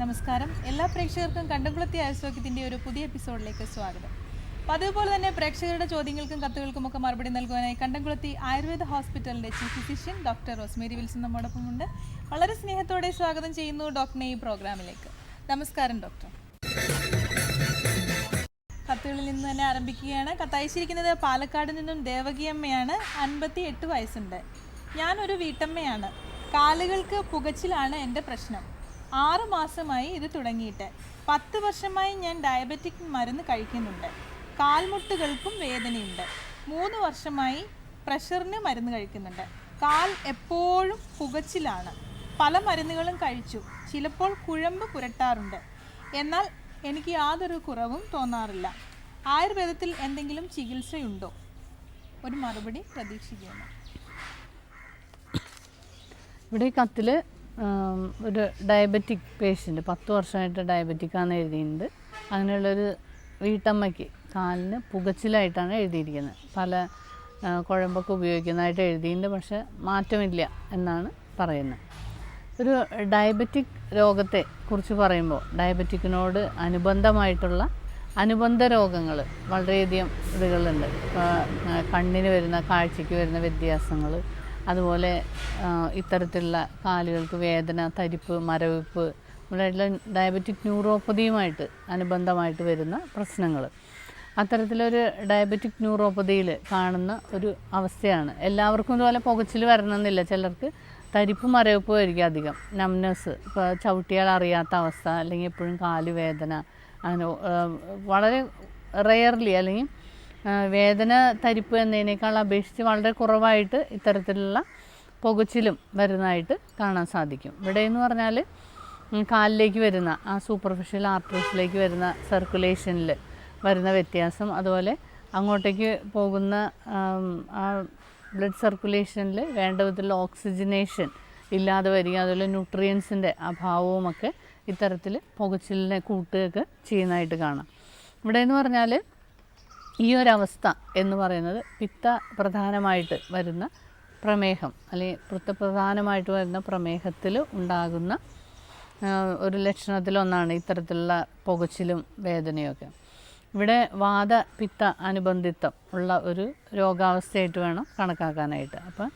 നമസ്കാരം. എല്ലാ പ്രേക്ഷകർക്കും കണ്ടംകുളത്തി ആയുസ്വാക്യത്തിന്റെ ഒരു പുതിയ എപ്പിസോഡിലേക്ക് സ്വാഗതം. അപ്പോൾ അതുപോലെ തന്നെ പ്രേക്ഷകരുടെ ചോദ്യങ്ങൾക്കും കത്തുകൾക്കും ഒക്കെ മറുപടി നൽകുവാനായി കണ്ടംകുളത്തി ആയുർവേദ ഹോസ്പിറ്റലിന്റെ chief physician doctor Rosemary Wilson നമ്മോടൊപ്പം ഉണ്ട്. വളരെ സ്നേഹത്തോടെ സ്വാഗതം ചെയ്യുന്നു ഡോക്ടറിനെ ഈ പ്രോഗ്രാമിലേക്ക്. നമസ്കാരം ഡോക്ടർ. കത്തുകളിൽ നിന്ന് തന്നെ ആരംഭിക്കുകയാണ്. കത്തയച്ചിരിക്കുന്നത് പാലക്കാട് നിന്നും ദേവകിയമ്മയാണ്. അൻപത്തി എട്ട് വയസ്സുണ്ട്. ഞാനൊരു വീട്ടമ്മയാണ്. കാലുകൾക്ക് പുകച്ചിലാണ് എന്റെ പ്രശ്നം. ആറ് മാസമായി ഇത് തുടങ്ങിയിട്ട്. പത്ത് വർഷമായി ഞാൻ ഡയബറ്റിക് മരുന്ന് കഴിക്കുന്നുണ്ട്. കാൽമുട്ടുകൾക്കും വേദനയുണ്ട്. മൂന്ന് വർഷമായി പ്രഷറിന് മരുന്ന് കഴിക്കുന്നുണ്ട്. കാൽ എപ്പോഴും പുകച്ചിലാണ്. പല മരുന്നുകളും കഴിച്ചു. ചിലപ്പോൾ കുഴമ്പ് പുരട്ടാറുണ്ട്. എന്നാൽ എനിക്ക് യാതൊരു കുറവും തോന്നാറില്ല. ആയുർവേദത്തിൽ എന്തെങ്കിലും ചികിത്സയുണ്ടോ? ഒരു മറുപടി പ്രതീക്ഷിക്കുന്നു. ഇവിടെ ഈ കത്തിൽ ഒരു ഡയബറ്റിക് പേഷ്യന്റ് പത്ത് വർഷമായിട്ട് ഡയബറ്റിക് ആണെന്ന് എഴുതിയിട്ടുണ്ട്. അങ്ങനെയുള്ളൊരു വീട്ടമ്മയ്ക്ക് കാലിന് പുകച്ചിലായിട്ടാണ് എഴുതിയിരിക്കുന്നത്. പല കുഴമ്പൊക്കെ ഉപയോഗിക്കുന്നതായിട്ട് എഴുതിയിട്ടുണ്ട് പക്ഷെ മാറ്റമില്ല എന്നാണ് പറയുന്നത്. ഒരു ഡയബറ്റിക് രോഗത്തെ കുറിച്ച് പറയുമ്പോൾ ഡയബറ്റിക്കിനോട് അനുബന്ധമായിട്ടുള്ള അനുബന്ധ രോഗങ്ങൾ വളരെയധികം ഇതുകളുണ്ട്. കണ്ണിന് വരുന്ന കാഴ്ചയ്ക്ക് വരുന്ന വ്യത്യാസങ്ങൾ അതുപോലെ ഇത്തരത്തിലുള്ള കാലുകൾക്ക് വേദന തരിപ്പ് മരവിപ്പ് ഇവിടെയുള്ള ഡയബറ്റിക് ന്യൂറോപ്പതിയുമായിട്ട് അനുബന്ധമായിട്ട് വരുന്ന പ്രശ്നങ്ങൾ അത്തരത്തിലൊരു ഡയബറ്റിക് ന്യൂറോപ്പതിയിൽ കാണുന്ന ഒരു അവസ്ഥയാണ്. എല്ലാവർക്കും ഇതുപോലെ പുകച്ചിൽ വരണമെന്നില്ല. ചിലർക്ക് തരിപ്പ് മരവിപ്പ് ആയിരിക്കും അധികം. നംനസ് ഇപ്പോൾ ചവിട്ടിയാൽ അറിയാത്ത അവസ്ഥ അല്ലെങ്കിൽ എപ്പോഴും കാലുവേദന അങ്ങനെ വളരെ റെയർലി അല്ലെങ്കിൽ വേദന തരിപ്പ് എന്നതിനേക്കാൾ അപേക്ഷിച്ച് വളരെ കുറവായിട്ട് ഇത്തരത്തിലുള്ള പുകച്ചിലും വരുന്നതായിട്ട് കാണാൻ സാധിക്കും. ഇവിടെ എന്ന് പറഞ്ഞാൽ കാലിലേക്ക് വരുന്ന ആ സൂപ്പർഫിഷ്യൽ ആർട്ടറീസിലേക്ക് വരുന്ന സർക്കുലേഷനിൽ വരുന്ന വ്യത്യാസം അതുപോലെ അങ്ങോട്ടേക്ക് പോകുന്ന ആ ബ്ലഡ് സർക്കുലേഷനിൽ വേണ്ട വിധത്തിലുള്ള ഓക്സിജനേഷൻ ഇല്ലാതെ വരിക അതുപോലെ ന്യൂട്രിയൻസിന്റെ അഭാവവുമൊക്കെ ഇത്തരത്തിൽ പുകച്ചിലിനെ കൂട്ടുകയൊക്കെ ചെയ്യുന്നതായിട്ട് കാണാം. ഇവിടെ എന്ന് പറഞ്ഞാൽ ഈ ഒരവസ്ഥ എന്ന് പറയുന്നത് പിത്ത പ്രധാനമായിട്ട് വരുന്ന പ്രമേഹം അല്ലെങ്കിൽ പിത്ത പ്രധാനമായിട്ട് വരുന്ന പ്രമേഹത്തിൽ ഉണ്ടാകുന്ന ഒരു ലക്ഷണത്തിലൊന്നാണ് ഇത്തരത്തിലുള്ള പുകച്ചിലും വേദനയൊക്കെ. ഇവിടെ വാദ പിത്ത അനുബന്ധിത്വം ഉള്ള ഒരു രോഗാവസ്ഥയായിട്ട് വേണം കണക്കാക്കാനായിട്ട്. അപ്പം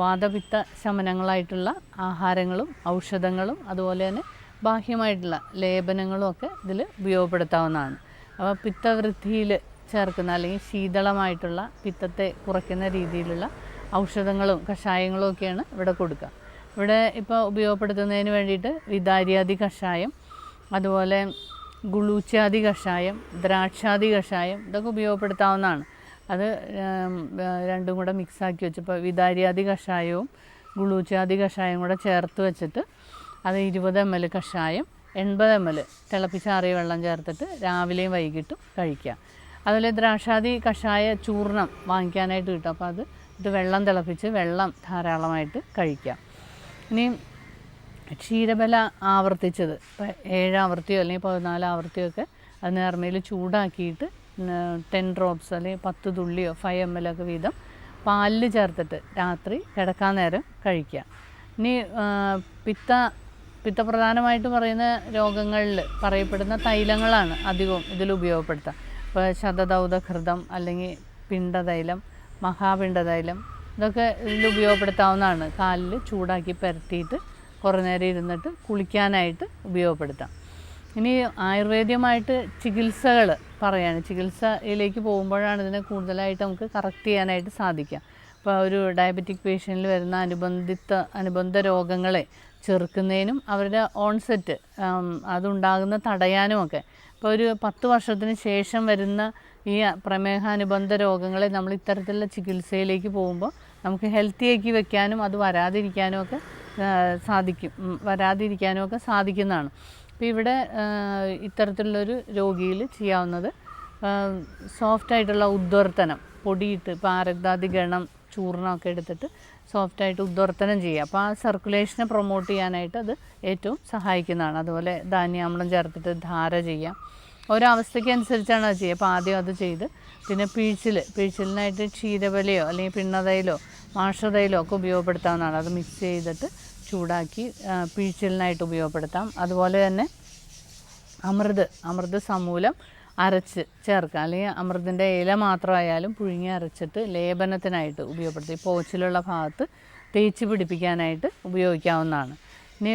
വാദപിത്ത ശമനങ്ങളായിട്ടുള്ള ആഹാരങ്ങളും ഔഷധങ്ങളും അതുപോലെ തന്നെ ബാഹ്യമായിട്ടുള്ള ലേപനങ്ങളും ഒക്കെ ഇതിൽ ഉപയോഗപ്പെടുത്താവുന്നതാണ്. അപ്പോൾ പിത്തവൃദ്ധിയിൽ ചേർക്കുന്ന അല്ലെങ്കിൽ ശീതളമായിട്ടുള്ള പിത്തത്തെ കുറയ്ക്കുന്ന രീതിയിലുള്ള ഔഷധങ്ങളും കഷായങ്ങളും ഒക്കെയാണ് ഇവിടെ കൊടുക്കുക. ഇവിടെ ഇപ്പോൾ ഉപയോഗപ്പെടുത്തുന്നതിന് വേണ്ടിയിട്ട് വിതാരിയാദി കഷായം അതുപോലെ ഗുളൂച്ചാദി കഷായം ദ്രാക്ഷാദി കഷായം ഇതൊക്കെ ഉപയോഗപ്പെടുത്താവുന്നതാണ്. അത് രണ്ടും കൂടെ മിക്സാക്കി വെച്ചപ്പോൾ വിതാരിയാദി കഷായവും ഗുളൂച്ചാദി കഷായം കൂടെ ചേർത്ത് വെച്ചിട്ട് അത് ഇരുപത് എം എൽ കഷായം എൺപത് എം എൽ തിളപ്പിച്ചാറിയ വെള്ളം ചേർത്തിട്ട് രാവിലെയും വൈകിട്ടും കഴിക്കുക. അതുപോലെ ദ്രാക്ഷാദി കഷായ ചൂർണം വാങ്ങിക്കാനായിട്ട് കിട്ടും. അപ്പോൾ അത് ഇത് വെള്ളം തിളപ്പിച്ച് വെള്ളം ധാരാളമായിട്ട് കഴിക്കാം. ഇനി ക്ഷീരബല ആവർത്തിച്ചത്. ഇപ്പം ഏഴാവർത്തിയോ അല്ലെങ്കിൽ പതിനാല് ആവർത്തിയോ ഒക്കെ അത് നേർമയിൽ ചൂടാക്കിയിട്ട് ടെൻ ഡ്രോപ്സ് അല്ലെങ്കിൽ പത്ത് തുള്ളിയോ ഫൈവ് എം എൽ ഒക്കെ വീതം പാലിൽ ചേർത്തിട്ട് രാത്രി കിടക്കാൻ നേരം കഴിക്കുക ഇനി പിത്ത പിത്തപ്രധാനമായിട്ട് പറയുന്ന രോഗങ്ങളിൽ പറയപ്പെടുന്ന തൈലങ്ങളാണ് അധികവും ഇതിൽ ഉപയോഗപ്പെടുത്തുക ഇപ്പോൾ ശതദൗതഘൃതം അല്ലെങ്കിൽ പിണ്ടതൈലം മഹാപിണ്ടതൈലം ഇതൊക്കെ ഇതിൽ ഉപയോഗപ്പെടുത്താവുന്നതാണ്. കാലിൽ ചൂടാക്കി പരത്തിയിട്ട് കുറേ നേരം ഇരുന്നിട്ട് കുളിക്കാനായിട്ട് ഉപയോഗപ്പെടുത്താം. ഇനി ആയുർവേദ്യമായിട്ട് ചികിത്സകൾ പറയാണ്. ചികിത്സയിലേക്ക് പോകുമ്പോഴാണ് ഇതിനെ കൂടുതലായിട്ട് നമുക്ക് കറക്റ്റ് ചെയ്യാനായിട്ട് സാധിക്കുക. ഇപ്പോൾ ഒരു ഡയബറ്റിക് പേഷ്യന്റിൽ വരുന്ന അനുബന്ധിത്ത അനുബന്ധ രോഗങ്ങളെ ചെറുക്കുന്നതിനും അവരുടെ ഓൺസെറ്റ് അതുണ്ടാകുന്ന തടയാനുമൊക്കെ ഇപ്പോൾ ഒരു പത്ത് വർഷത്തിന് ശേഷം വരുന്ന ഈ പ്രമേഹാനുബന്ധ രോഗങ്ങളെ നമ്മൾ ഇത്തരത്തിലുള്ള ചികിത്സയിലേക്ക് പോകുമ്പോൾ നമുക്ക് ഹെൽത്തിയാക്കി വെക്കാനും അത് വരാതിരിക്കാനും ഒക്കെ സാധിക്കും. വരാതിരിക്കാനും ഒക്കെ സാധിക്കുന്നതാണ്. അപ്പോൾ ഇവിടെ ഇത്തരത്തിലുള്ളൊരു രോഗിയിൽ ചെയ്യാവുന്നത് സോഫ്റ്റായിട്ടുള്ള ഉദ്വർത്തനം പൊടിയിട്ട് ഇപ്പോൾ ആരക്താതി ഗണം ചൂർണമൊക്കെ എടുത്തിട്ട് സോഫ്റ്റായിട്ട് ഉദ്വർത്തനം ചെയ്യുക. അപ്പോൾ ആ സർക്കുലേഷനെ പ്രൊമോട്ട് ചെയ്യാനായിട്ട് അത് ഏറ്റവും സഹായിക്കുന്നതാണ്. അതുപോലെ ധാന്യാമ്ലം ചേർത്തിട്ട് ധാര ചെയ്യാം ഓരോ അവസ്ഥയ്ക്ക് അനുസരിച്ചാണ് അത് ചെയ്യുക. അപ്പോൾ ആദ്യം അത് ചെയ്ത് പിന്നെ പീഴ്ച്ചിൽ പീഴ്ച്ചിലിനായിട്ട് ക്ഷീരവലയോ അല്ലെങ്കിൽ പിണ്ണതയിലോ മാഷതയിലോ ഒക്കെ ഉപയോഗപ്പെടുത്താവുന്നതാണ്. അത് മിക്സ് ചെയ്തിട്ട് ചൂടാക്കി പീഴ്ച്ചിലിനായിട്ട് ഉപയോഗപ്പെടുത്താം. അതുപോലെ തന്നെ അമൃത് അമൃത് സമൂലം അരച്ച് ചേർക്കുക. അല്ലെങ്കിൽ അമൃതിന്റെ ഇല മാത്രമായാലും പുഴുങ്ങി അരച്ചിട്ട് ലേപനത്തിനായിട്ട് ഉപയോഗപ്പെടുത്തി പോച്ചിലുള്ള ഭാഗത്ത് തേച്ച് പിടിപ്പിക്കാനായിട്ട് ഉപയോഗിക്കാവുന്നതാണ്. ഇനി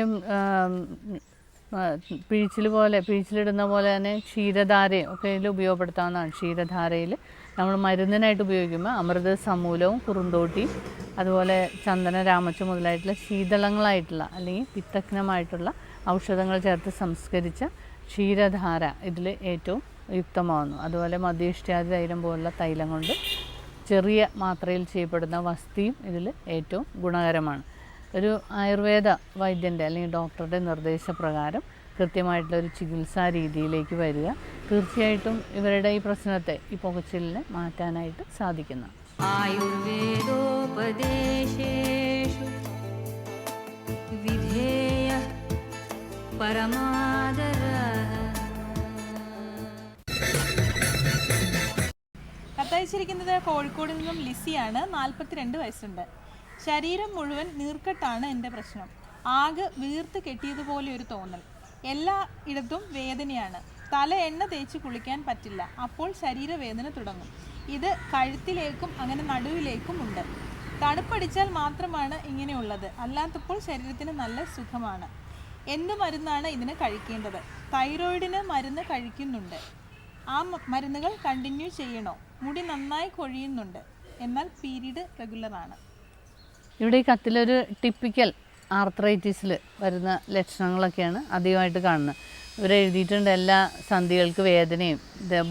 പിഴിച്ചിൽ പോലെ പിഴിച്ചിലിടുന്ന പോലെ തന്നെ ക്ഷീരധാരയും ഒക്കെ ഇതിൽ ഉപയോഗപ്പെടുത്താവുന്നതാണ്. ക്ഷീരധാരയിൽ നമ്മൾ മരുന്നിനായിട്ട് ഉപയോഗിക്കുമ്പോൾ അമൃത് സമൂലവും കുറുന്തോട്ടിയും അതുപോലെ ചന്ദന രാമച്ച മുതലായിട്ടുള്ള ശീതളങ്ങളായിട്ടുള്ള അല്ലെങ്കിൽ പിത്തഗ്നമായിട്ടുള്ള ഔഷധങ്ങൾ ചേർത്ത് സംസ്കരിച്ച ക്ഷീരധാര ഇതിൽ ഏറ്റവും യുക്തമാവുന്നു. അതുപോലെ മധ്യഷ്ടാതി തൈലം പോലുള്ള തൈലം കൊണ്ട് ചെറിയ മാത്രയിൽ ചെയ്യപ്പെടുന്ന വസ്തിയും ഇതിൽ ഏറ്റവും ഗുണകരമാണ്. ഒരു ആയുർവേദ വൈദ്യന്റെ അല്ലെങ്കിൽ ഡോക്ടറുടെ നിർദ്ദേശപ്രകാരം കൃത്യമായിട്ടുള്ള ഒരു ചികിത്സാ രീതിയിലേക്ക് വരിക തീർച്ചയായിട്ടും ഇവരുടെ ഈ പ്രശ്നത്തെ ഈ പുകച്ചിലിനെ മാറ്റാനായിട്ട് സാധിക്കുന്നു. ആയുർവേദോപദേശേഷു വിധേയ പരമാ കത്തയച്ചിരിക്കുന്നത് കോഴിക്കോട് നിന്നും ലിസിയാണ്. നാൽപ്പത്തിരണ്ട് വയസ്സുണ്ട്. ശരീരം മുഴുവൻ നീർക്കെട്ടാണ് എന്റെ പ്രശ്നം. ആകെ വീർത്ത് കെട്ടിയതുപോലെ ഒരു തോന്നൽ. എല്ലാ ഇടത്തും വേദനയാണ്. തല എണ്ണ തേച്ച് കുളിക്കാൻ പറ്റില്ല. അപ്പോൾ ശരീരവേദന തുടങ്ങും. ഇത് കഴുത്തിലേക്കും അങ്ങനെ നടുവിലേക്കും ഉണ്ട്. തണുപ്പടിച്ചാൽ മാത്രമാണ് ഇങ്ങനെയുള്ളത്. അല്ലാത്തപ്പോൾ ശരീരത്തിന് നല്ല സുഖമാണ്. എന്ത് മരുന്നാണ് ഇതിന് കഴിക്കേണ്ടത്? തൈറോയിഡിന് മരുന്ന് കഴിക്കുന്നുണ്ട്. ആ മരുന്നുകൾ കണ്ടിന്യൂ ചെയ്യണോ? മുടി നന്നായി കൊഴിയുന്നുണ്ട്. എന്നാൽ പീരീഡ് ആണ്. ഇവിടെ ഈ കത്തിലൊരു ടിപ്പിക്കൽ ആർത്രൈറ്റിസിൽ വരുന്ന ലക്ഷണങ്ങളൊക്കെയാണ് അധികമായിട്ട് കാണുന്നത്. ഇവർ എഴുതിയിട്ടുണ്ട് എല്ലാ സന്ധികൾക്ക് വേദനയും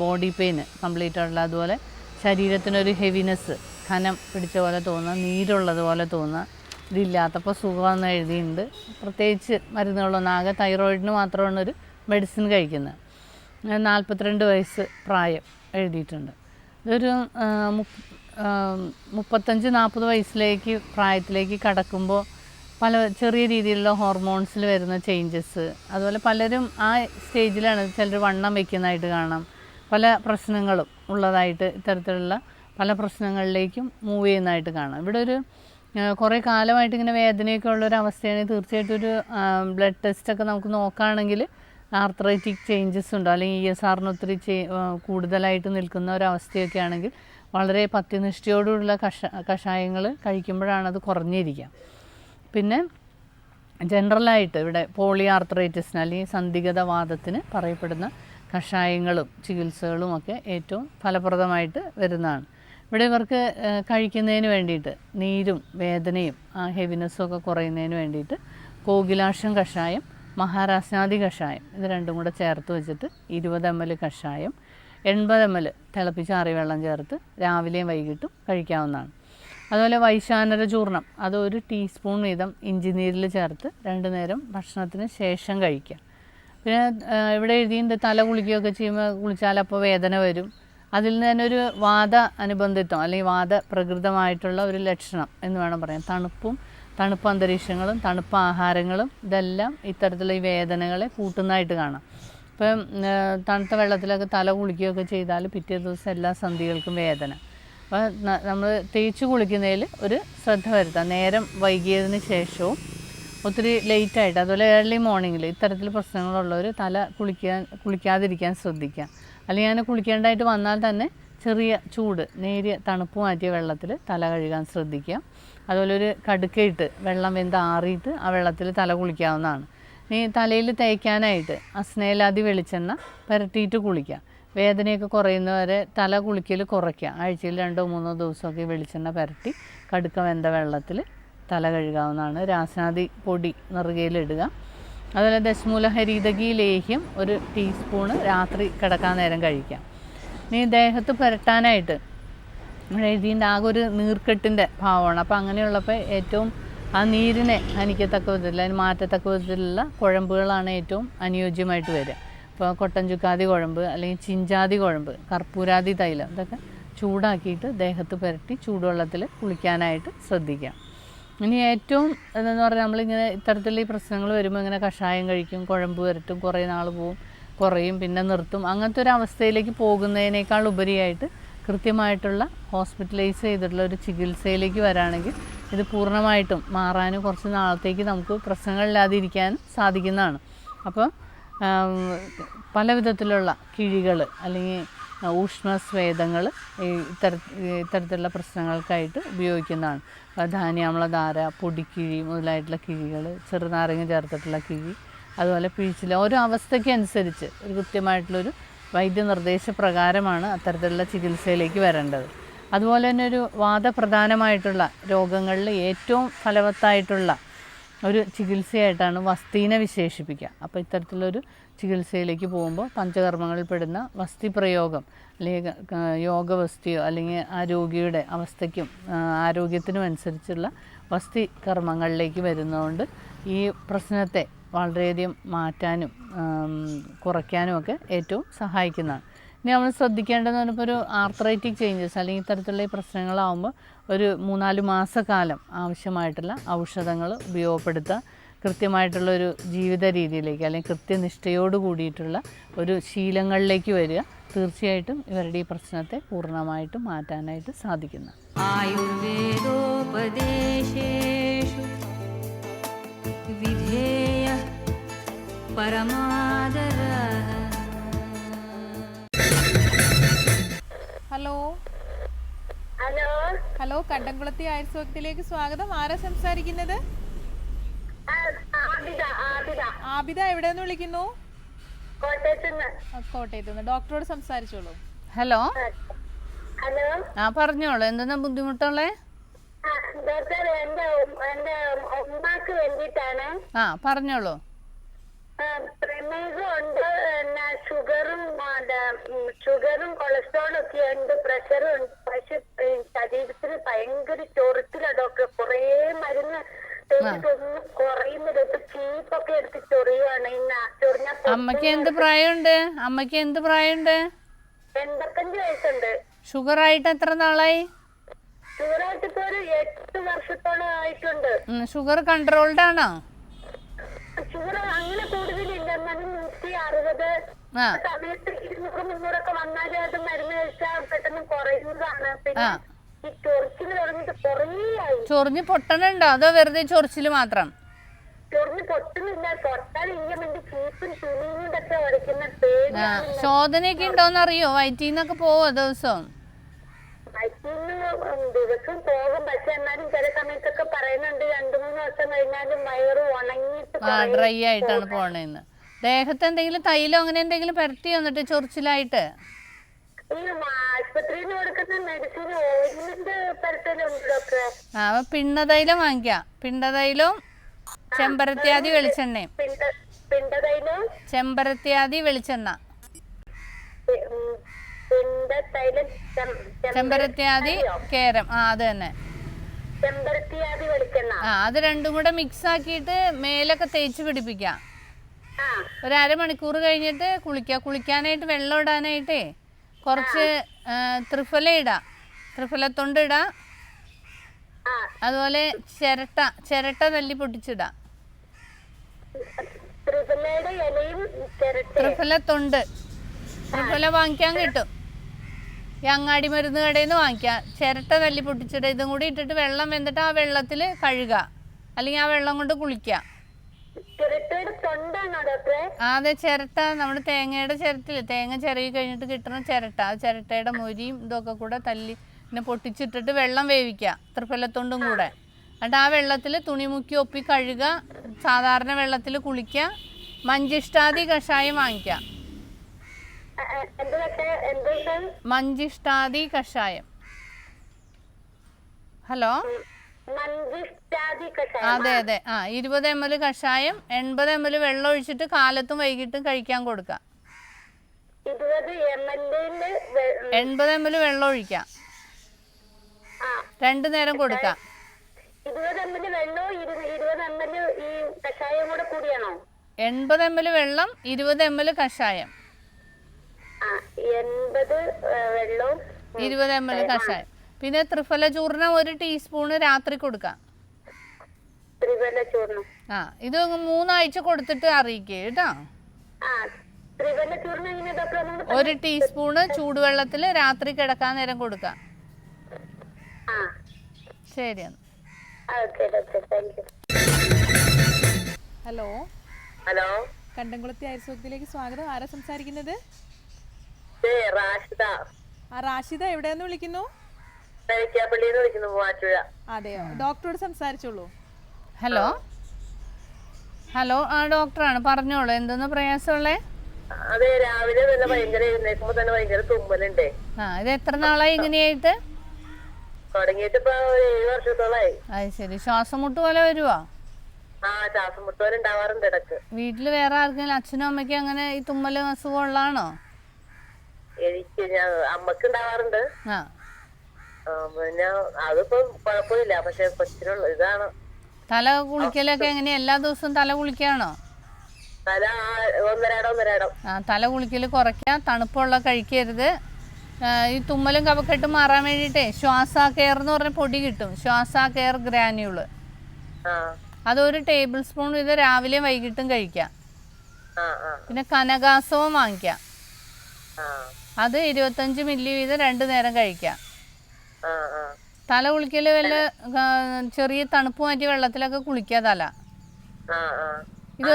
ബോഡി പെയിന് കംപ്ലീറ്റ് ആയിട്ടുള്ള അതുപോലെ ശരീരത്തിനൊരു ഹെവിനെസ് ഖനം പിടിച്ച പോലെ തോന്നുക നീരുള്ളത് പോലെ തോന്നുക ഇതില്ലാത്തപ്പോൾ സുഖമെന്ന് എഴുതിയിട്ടുണ്ട്. പ്രത്യേകിച്ച് മരുന്നുകളൊന്നും ആകെ തൈറോയിഡിന് മാത്രമാണ് ഒരു മെഡിസിൻ കഴിക്കുന്നത്. നാൽപ്പത്തിരണ്ട് വയസ്സ് പ്രായം എഴുതിയിട്ടുണ്ട്. ഇതൊരു മുപ്പത്തഞ്ച് നാൽപ്പത് വയസ്സിലേക്ക് പ്രായത്തിലേക്ക് കടക്കുമ്പോൾ പല ചെറിയ രീതിയിലുള്ള ഹോർമോൺസിൽ വരുന്ന ചേഞ്ചസ്. അതുപോലെ പലരും ആ സ്റ്റേജിലാണ് ചിലർ വണ്ണം വയ്ക്കുന്നതായിട്ട് കാണാം. പല പ്രശ്നങ്ങളും ഉള്ളതായിട്ട് ഇത്തരത്തിലുള്ള പല പ്രശ്നങ്ങളിലേക്കും മൂവ് ചെയ്യുന്നതായിട്ട് കാണാം. ഇവിടെ ഒരു കുറേ കാലമായിട്ട് ഇങ്ങനെ വേദനയൊക്കെ ഉള്ള ഒരു തീർച്ചയായിട്ടും ഒരു ബ്ലഡ് ടെസ്റ്റൊക്കെ നമുക്ക് നോക്കുകയാണെങ്കിൽ ആർത്രൈറ്റിക് ചേഞ്ചസ് ഉണ്ടോ. അല്ലെങ്കിൽ ഇ എസ് ആറിന് ഒത്തിരി കൂടുതലായിട്ട് നിൽക്കുന്ന ഒരവസ്ഥയൊക്കെ ആണെങ്കിൽ വളരെ പത്യനിഷ്ഠയോടുള്ള കഷ കഷായങ്ങൾ കഴിക്കുമ്പോഴാണ് അത് കുറഞ്ഞിരിക്കുക. പിന്നെ ജനറലായിട്ട് ഇവിടെ പോളി ആർത്രൈറ്റിസിന് അല്ലെങ്കിൽ സന്ധിഗത വാദത്തിന് പറയപ്പെടുന്ന കഷായങ്ങളും ചികിത്സകളും ഒക്കെ ഏറ്റവും ഫലപ്രദമായിട്ട് വരുന്നതാണ്. ഇവിടെ ഇവർക്ക് കഴിക്കുന്നതിന് വേണ്ടിയിട്ട് നീരും വേദനയും ആ ഹെവിനെസ്സും ഒക്കെ കുറയുന്നതിന് വേണ്ടിയിട്ട് കോകിലാക്ഷം കഷായം മഹാരാസ്നാദി കഷായം. ഇത് രണ്ടും കൂടെ ചേർത്ത് വെച്ചിട്ട് ഇരുപത് എം എൽ കഷായം എൺപത് എം എൽ തിളപ്പിച്ച വെള്ളം ചേർത്ത് രാവിലെയും വൈകിട്ടും കഴിക്കാവുന്നതാണ്. അതുപോലെ വൈശാനര ചൂർണം അത് ഒരു ടീസ്പൂൺ വീതം ഇഞ്ചിനീരിൽ ചേർത്ത് രണ്ടു നേരം ഭക്ഷണത്തിന് ശേഷം കഴിക്കുക. പിന്നെ ഇവിടെ എഴുതിയിട്ടുണ്ട് തല കുളിക്കുകയൊക്കെ ചെയ്യുമ്പോൾ കുളിച്ചാൽ അപ്പോൾ വേദന വരും. അതിൽ നിന്ന് തന്നെ ഒരു വാദ അനുബന്ധിത്വം അല്ലെങ്കിൽ വാദ പ്രകൃതമായിട്ടുള്ള ഒരു ലക്ഷണം എന്ന് വേണം പറയാൻ. തണുപ്പും തണുപ്പ് അന്തരീക്ഷങ്ങളും തണുപ്പ് ആഹാരങ്ങളും ഇതെല്ലാം ഇത്തരത്തിലുള്ള ഈ വേദനകളെ കൂട്ടുന്നതായിട്ട് കാണാം. ഇപ്പം തണുത്ത വെള്ളത്തിലൊക്കെ തല കുളിക്കുകയൊക്കെ ചെയ്താൽ പിറ്റേ ദിവസം എല്ലാ സന്ധികൾക്കും വേദന. അപ്പോൾ നമ്മൾ തേച്ച് കുളിക്കുന്നതിൽ ഒരു ശ്രദ്ധ വരുത്താം. നേരം വൈകിയതിന് ശേഷവും ഒത്തിരി ലേറ്റായിട്ട് അതുപോലെ ഏർലി മോർണിംഗിൽ ഇത്തരത്തിൽ പ്രശ്നങ്ങളുള്ളവർ തല കുളിക്കാൻ കുളിക്കാതിരിക്കാൻ ശ്രദ്ധിക്കുക അല്ലെങ്കിൽ അങ്ങനെ കുളിക്കേണ്ടതായിട്ട് വന്നാൽ തന്നെ ചെറിയ ചൂട് നേരിയ തണുപ്പ് മാറ്റിയ വെള്ളത്തിൽ തല കഴുകാൻ ശ്രദ്ധിക്കുക. അതുപോലെ ഒരു കടുക്കയിട്ട് വെള്ളം വെന്ത് ആറിയിട്ട് ആ വെള്ളത്തിൽ തല കുളിക്കാവുന്നതാണ്. ഇനി തലയിൽ തേക്കാനായിട്ട് അസ്നേലാതി വെളിച്ചെണ്ണ പുരട്ടിയിട്ട് കുളിക്കുക. വേദനയൊക്കെ കുറയുന്നവരെ തല കുളിക്കൽ കുറയ്ക്കുക. ആഴ്ചയിൽ രണ്ടോ മൂന്നോ ദിവസമൊക്കെ വെളിച്ചെണ്ണ പുരട്ടി കടുക്ക വെന്ത വെള്ളത്തിൽ തല കഴുകാവുന്നതാണ്. രാസനാദി പൊടി നെറുകയിലിടുക അതുപോലെ ദശമൂല ഹരിതകി ലേഹ്യം ഒരു ടീസ്പൂണ് രാത്രി കിടക്കാൻ നേരം കഴിക്കാം ഇനി ദേഹത്ത് പുരട്ടാനായിട്ട്. എഴുതിന്റെ ആകെ ഒരു നീർക്കെട്ടിന്റെ ഭാവമാണ്. അപ്പോൾ അങ്ങനെയുള്ളപ്പോൾ ഏറ്റവും ആ നീരിനെ ഹനിക്കത്തക്ക വിധത്തിൽ അതിന് മാറ്റത്തക്ക വിധത്തിലുള്ള കുഴമ്പുകളാണ് ഏറ്റവും അനുയോജ്യമായിട്ട് വരിക. ഇപ്പോൾ കൊട്ടൻ ചുക്കാതി കുഴമ്പ് അല്ലെങ്കിൽ ചിഞ്ചാതി കുഴമ്പ് കർപ്പൂരാതി തൈലം ഇതൊക്കെ ചൂടാക്കിയിട്ട് ദേഹത്ത് പുരട്ടി ചൂടുവെള്ളത്തിൽ കുളിക്കാനായിട്ട് ശ്രദ്ധിക്കാം. ഇനി ഏറ്റവും എന്ന് പറഞ്ഞാൽ നമ്മളിങ്ങനെ ഇത്തരത്തിൽ ഈ പ്രശ്നങ്ങൾ വരുമ്പോൾ ഇങ്ങനെ കഷായം കഴിക്കും കുഴമ്പ് പുരട്ടും കുറേ നാൾ പോവും. കുറയും പിന്നെ നിർത്തും. അങ്ങനത്തെ ഒരു അവസ്ഥയിലേക്ക് പോകുന്നതിനേക്കാൾ ഉപരിയായിട്ട് കൃത്യമായിട്ടുള്ള ഹോസ്പിറ്റലൈസ് ചെയ്തിട്ടുള്ള ഒരു ചികിത്സയിലേക്ക് വരാണെങ്കിൽ ഇത് പൂർണമായിട്ടും മാറാനും കുറച്ച് നാളത്തേക്ക് നമുക്ക് പ്രശ്നങ്ങളില്ലാതിരിക്കാനും സാധിക്കുന്നതാണ്. അപ്പോൾ പല വിധത്തിലുള്ള കിഴികൾ അല്ലെങ്കിൽ ഊഷ്മസ്വേദങ്ങൾ ഇത്തര ഇത്തരത്തിലുള്ള പ്രശ്നങ്ങൾക്കായിട്ട് ഉപയോഗിക്കുന്നതാണ്. ധാന്യാമ്ലധാര പൊടിക്കിഴി മുതലായിട്ടുള്ള കിഴികൾ ചെറുനാരങ്ങ ചേർത്തിട്ടുള്ള കിഴി അതുപോലെ പിഴിച്ചില്ല ഓരോ അവസ്ഥയ്ക്ക് അനുസരിച്ച് ഒരു കൃത്യമായിട്ടുള്ളൊരു വൈദ്യനിർദ്ദേശപ്രകാരമാണ് അത്തരത്തിലുള്ള ചികിത്സയിലേക്ക് വരേണ്ടത്. അതുപോലെ തന്നെ ഒരു വാദപ്രധാനമായിട്ടുള്ള രോഗങ്ങളിൽ ഏറ്റവും ഫലവത്തായിട്ടുള്ള ഒരു ചികിത്സയായിട്ടാണ് വസ്തീനെ വിശേഷിപ്പിക്കുക. അപ്പോൾ ഇത്തരത്തിലൊരു ചികിത്സയിലേക്ക് പോകുമ്പോൾ പഞ്ചകർമ്മങ്ങളിൽ പെടുന്ന വസ്തി പ്രയോഗം അല്ലെങ്കിൽ യോഗവസ്തിയോ അല്ലെങ്കിൽ ആ രോഗിയുടെ അവസ്ഥയ്ക്കും ആരോഗ്യത്തിനും അനുസരിച്ചുള്ള വസ്തി കർമ്മങ്ങളിലേക്ക് വരുന്നതുകൊണ്ട് ഈ പ്രശ്നത്തെ വളരെയധികം മാറ്റാനും കുറയ്ക്കാനും ഒക്കെ ഏറ്റവും സഹായിക്കുന്നതാണ്. ഇനി നമ്മൾ ശ്രദ്ധിക്കേണ്ടതെന്ന് പറയുമ്പോൾ ഒരു ആർത്രൈറ്റിക് ചേഞ്ചസ് അല്ലെങ്കിൽ ഇത്തരത്തിലുള്ള ഈ പ്രശ്നങ്ങളാവുമ്പോൾ ഒരു മൂന്നാൽ മാസക്കാലം ആവശ്യമായിട്ടുള്ള ഔഷധങ്ങൾ ഉപയോഗപ്പെടുത്തുക കൃത്യമായിട്ടുള്ളൊരു ജീവിത രീതിയിലേക്ക് അല്ലെങ്കിൽ കൃത്യനിഷ്ഠയോട് കൂടിയിട്ടുള്ള ഒരു ശീലങ്ങളിലേക്ക് വരിക തീർച്ചയായിട്ടും ഇവരുടെ ഈ പ്രശ്നത്തെ പൂർണമായിട്ട് മാറ്റാനായിട്ട് സാധിക്കുന്നു. ആയുർവേദോപദേശേഷു വിധേ പരമാദര ഹലോ ഹലോ ഹലോ കണ്ടംകുളത്തി ആയുസ്വക്തിലേക്ക് സ്വാഗതം. ആരാ സംസാരിക്കുന്നത്? ആബിദ എവിടെ നിന്ന് വിളിക്കുന്നു? കോട്ടയത്തുനിന്ന്. ഡോക്ടറോട് സംസാരിച്ചോളൂ. ഹലോ? ഹലോ? ആ പറഞ്ഞോളൂ. എന്തെന്നാ ബുദ്ധിമുട്ടുള്ളേ? ഡോക്ടർ എന്റെ എന്റെ ഉമ്മാക്ക് വേണ്ടിയിട്ടാണ്. ആ പറഞ്ഞോളൂ. ആ, പ്രമേഹം ഉണ്ട് പിന്നെ ഷുഗറും ഷുഗറും കൊളസ്ട്രോളും ഒക്കെ ഉണ്ട്. പ്രഷറും ഉണ്ട്. പക്ഷെ ശരീരത്തിന് ഭയങ്കര ചൊറിച്ചിലാ ഡോക്ടർ കുറേ മരുന്ന് തേച്ചിട്ടൊന്നും കുറയുന്നില്ല. ഇപ്പൊ ചീപ്പൊക്കെ എടുത്ത് ചൊറിയാണ് ഇന്ന ചൊറിഞ്ഞ അമ്മയ്ക്ക് എന്ത് പ്രായമുണ്ട്? അമ്മയ്ക്ക് എന്ത് പ്രായമുണ്ട്? എൺപത്തഞ്ച് വയസ്സുണ്ട്. ഷുഗറായിട്ട് എത്ര നാളായി? ഷുഗറായിട്ട് ഇപ്പൊ ഒരു എട്ട് വർഷത്തോളം ആയിട്ടുണ്ട്. ഷുഗർ കൺട്രോൾഡ് ആണോ? ഷുഗർ അങ്ങനെ കൂടുതലില്ല എന്നാലും നൂറ്റി അറുപത് സമയത്ത് ഇരുന്നൂറ് മുന്നൂറൊക്കെ വന്നാലും അത് മരുന്ന് കഴിച്ചാൽ പെട്ടെന്ന് കുറയുന്നതാണ്. പിന്നെ. ഈ ചൊറിച്ചിൽ തുടങ്ങിയിട്ട് കുറേ ആയി ചൊറിഞ്ഞ് പൊട്ടണുണ്ടോ? അതോ വെറുതെ ചൊറിച്ചിൽ മാത്രം? ചൊറിഞ്ഞ് പൊട്ടുന്നില്ല. പൊട്ടാൻ വേണ്ടി ചീപ്പും ശോധനയൊക്കെ ഉണ്ടോന്നറിയോ? നിന്നൊക്കെ പോവോ ദിവസവും വയറ്റിന്ന് ദിവസം പോകും. പക്ഷെ എന്നാലും ചില സമയത്തൊക്കെ പറയുന്നുണ്ട് രണ്ടു മൂന്ന് ദിവസം കഴിഞ്ഞാലും വയറ് ഉണങ്ങിയിട്ട് ഡ്രൈ ആയിട്ടാണ് പോണേന്ന്. ദേഹത്ത് എന്തെങ്കിലും തൈലോ അങ്ങനെ എന്തെങ്കിലും പരത്തി വന്നിട്ട് ചൊറിച്ചിലായിട്ട്? അപ്പൊ പിണ്ണതൈലം വാങ്ങിക്കാം. പിണ്ടതൈലവും ചെമ്പരത്തിയാതി വെളിച്ചെണ്ണയും. ചെമ്പരത്തിയാതി വെളിച്ചെണ്ണ. പി- ഉം, പിണ്ടതൈലം ചെം- ചെം- ചെമ്പരത്യാദി കേരം. ആ അത് തന്നെ. ആ അത് രണ്ടും കൂടെ മിക്സ് ആക്കിയിട്ട് മേലൊക്കെ തേച്ച് പിടിപ്പിക്കാം. ഒരു അരമണിക്കൂർ കഴിഞ്ഞിട്ട് കുളിക്കുക. കുളിക്കാനായിട്ട് വെള്ളം ഇടാനായിട്ടേ കുറച്ച് ത്രിഫല ഇടാം. ത്രിഫലത്തൊണ്ട് ഇടാം. ഇടാ അതുപോലെ ചിരട്ട ചിരട്ട തല്ലി പൊട്ടിച്ചിടാം. ത്രിഫലത്തൊണ്ട്. ത്രിഫല വാങ്ങിക്കാൻ കിട്ടും. ഈ അങ്ങാടി മരുന്ന് കടയിൽ നിന്ന് വാങ്ങിക്കാം. ചിരട്ട തല്ലി പൊട്ടിച്ചിട്ട് ഇതും കൂടി ഇട്ടിട്ട് വെള്ളം വെന്തിട്ട് ആ വെള്ളത്തിൽ കഴുകുക അല്ലെങ്കിൽ ആ വെള്ളം കൊണ്ട് കുളിക്കുക അതെ ചിരട്ട. നമ്മുടെ തേങ്ങയുടെ ചിരട്ടിൽ തേങ്ങ ചിരകി കഴിഞ്ഞിട്ട് കിട്ടുന്ന ചിരട്ട. ആ ചിരട്ടയുടെ മൊരിയും ഇതൊക്കെ കൂടെ തല്ലി പിന്നെ പൊട്ടിച്ചിട്ടിട്ട് വെള്ളം വേവിക്കുക ത്രിഫലത്തൊണ്ടും കൂടെ. എന്നിട്ട് ആ വെള്ളത്തിൽ തുണി മുക്കി ഒപ്പി കഴുകുക സാധാരണ വെള്ളത്തിൽ കുളിക്കുക മഞ്ചിഷ്ടാദി കഷായം വാങ്ങിക്കുക ആ, ആ, എന്ത് ഡോക്ടറെ എന്ത് സാർ മഞ്ചിഷ്ടാദി കഷായം. ഹലോ? അതെ അതെ. ആ ഇരുപത് എം എൽ കഷായം എൺപത് എം എൽ വെള്ളം ഒഴിച്ചിട്ട് കാലത്തും വൈകിട്ടും കഴിക്കാൻ എൽ എൺപത് എം എൽ വെള്ളം ഒഴിക്കാം. രണ്ടു നേരം കൊടുക്കാം. എൺപത് എം എൽ വെള്ളം ഇരുപത് എം എൽ കഷായം. എൺപത് ആ, വെള്ളവും ഇരുപത് എം എൽ കഷായം. പിന്നെ ത്രിഫല ചൂർണം ഒരു ടീസ്പൂണ് രാത്രി കൊടുക്കാം. ത്രിഫല ചൂർണം. ആ ഇത് മൂന്നാഴ്ച കൊടുത്തിട്ട് അറിയിക്കുക കേട്ടോ. ഒരു ടീസ്പൂണ് ചൂടുവെള്ളത്തിൽ രാത്രി കിടക്കാൻ നേരം കൊടുക്കാം. ആ. ശരി ഹലോ. ഹലോ. കണ്ടംകുളത്തി ആയുർവേദത്തിലേക്ക് സ്വാഗതം. ആരാ സംസാരിക്കുന്നത്? റാഷിദ. ആ റാഷിദ എവിടെയെന്ന് വിളിക്കുന്നു? കഴിക്കാപ്പള്ളിന്ന് വിളിക്കുന്നു മൂവാറ്റുപുഴ. അതെയോ? ഡോക്ടറോട് സംസാരിച്ചോളൂ. ഹലോ? ഹലോ? ആ ഡോക്ടറാണ്. പറഞ്ഞോളൂ. എന്തെന്ന് പ്രയാസമുള്ളേ? അതെ രാവിലെ തന്നെ ഭയങ്കര എഴുന്നേക്കുമ്പോ തന്നെ ഭയങ്കര തുമ്മലുണ്ടേ. ആ ഇത് എത്ര നാളായി ഇങ്ങനെയായിട്ട്? തുടങ്ങിയിട്ട് ഇപ്പൊ ഒരു ഏഴ് വർഷത്തോളായി. അത് ശരി. ശ്വാസം മുട്ട് പോലെ വരുവാ? ആ ശ്വാസം പോലെ ഉണ്ടാവാറുണ്ട് ഇടയ്ക്ക് വീട്ടിൽ വേറെ ആർക്കെങ്കിലും അച്ഛനും അമ്മയ്ക്കും അങ്ങനെ ഈ തുമ്മലും അസുഖം ഉള്ളതാണോ? എനിക്ക് അമ്മയ്ക്ക് ഉണ്ടാവാറുണ്ട് പിന്നെ അതിപ്പോ കുഴപ്പമില്ല. പക്ഷെ കൊച്ചിനുള്ള ഇതാണ്. തല കുളിക്കലൊക്കെ എങ്ങനെയാ എല്ലാ ദിവസവും തല കുളിക്കാണോ? തല ഒന്നരടം ഒന്നരാടം. ആ തല കുളിക്കൽ കുറയ്ക്കാം തണുപ്പുള്ള കഴിക്കരുത്. ഈ തുമ്മലും കഫക്കെട്ടും മാറാൻ വേണ്ടിയിട്ടേ ശ്വാസ കെയർ എന്ന് പറഞ്ഞ പൊടി കിട്ടും. ശ്വാസ കെയർ ഗ്രാന്യൂൾ ആ. അതൊരു ടേബിൾ സ്പൂൺ ഇത് രാവിലെ വൈകിട്ടും കഴിക്കാം. പിന്നെ കനകാസവും വാങ്ങിക്കാം. അത് ഇരുപത്തഞ്ച് മില്ലി വീതം രണ്ടു നേരം കഴിക്കാം. തല കുളിക്കൽ വല്ല ചെറിയ തണുപ്പ് മാറ്റി വെള്ളത്തിലൊക്കെ കുളിക്കുക തല. ഇത്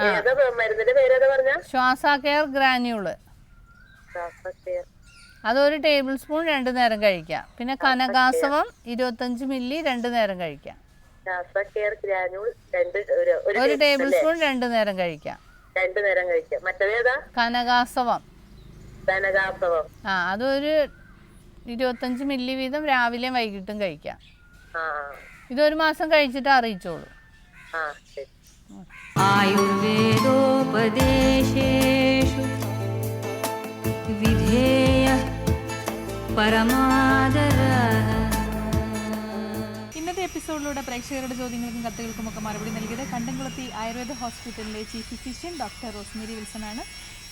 ആ ആ, ഏതാ പേ- മരുന്നിന്റെ പേരേതാ പറഞ്ഞ? ശ്വാസ കെയർ ഗ്രാന്യൂൾ അതൊരു ടേബിൾ സ്പൂൺ രണ്ടു നേരം കഴിക്കാം. പിന്നെ കനകാസവം ഇരുപത്തഞ്ച് മില്ലി രണ്ടു നേരം കഴിക്കാം. ഒരു ടേബിൾ സ്പൂൺ രണ്ട് നേരം കഴിക്കാം. രണ്ടു നേരം കഴിക്കാം. കനകാസവം. ആ അതൊരു ഇരുപത്തഞ്ച് മില്ലി വീതം രാവിലെ വൈകിട്ടും കഴിക്കാം. ഇതൊരു മാസം കഴിച്ചിട്ട് അറിയിച്ചോളൂ. ആ ആയുർവേദോപദേശേഷു വിധേയ പരമാദര ഇന്നത്തെ എപ്പിസോഡിലൂടെ പ്രേക്ഷകരുടെ ചോദ്യങ്ങൾക്കും കത്തുകൾക്കും ഒക്കെ മറുപടി നൽകിയത് കണ്ടംകുളത്തി ആയുർവേദ ഹോസ്പിറ്റലിലെ chief physician doctor Rosemary Wilson ആണ്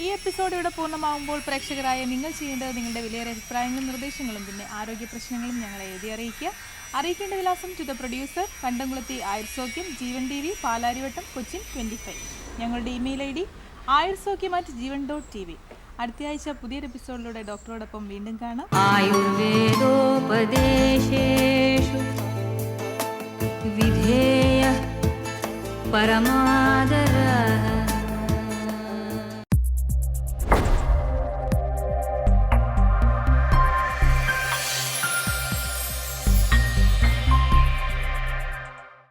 ഈ എപ്പിസോഡ് ഇവിടെ പൂർണമാകുമ്പോൾ പ്രേക്ഷകരായ നിങ്ങൾ ചെയ്യേണ്ടത് നിങ്ങളുടെ വിലയേറെ അഭിപ്രായങ്ങളും നിർദ്ദേശങ്ങളും പിന്നെ ആരോഗ്യ പ്രശ്നങ്ങളും ഞങ്ങളെ എഴുതി അറിയിക്കുക. അറിയിക്കേണ്ട വിലാസം to the producer Kandamkulathy Ayursoukhyam Jeevan T V Palarivattom Cochin twenty five ഞങ്ങളുടെ email I D Ayursoukhyam at Jeevan dot T V അടുത്തയാഴ്ച പുതിയൊരു എപ്പിസോഡിലൂടെ ഡോക്ടറോടൊപ്പം വീണ്ടും കാണാം. ആയുർവേദോപദേശേഷു വിധേയ പരമാദര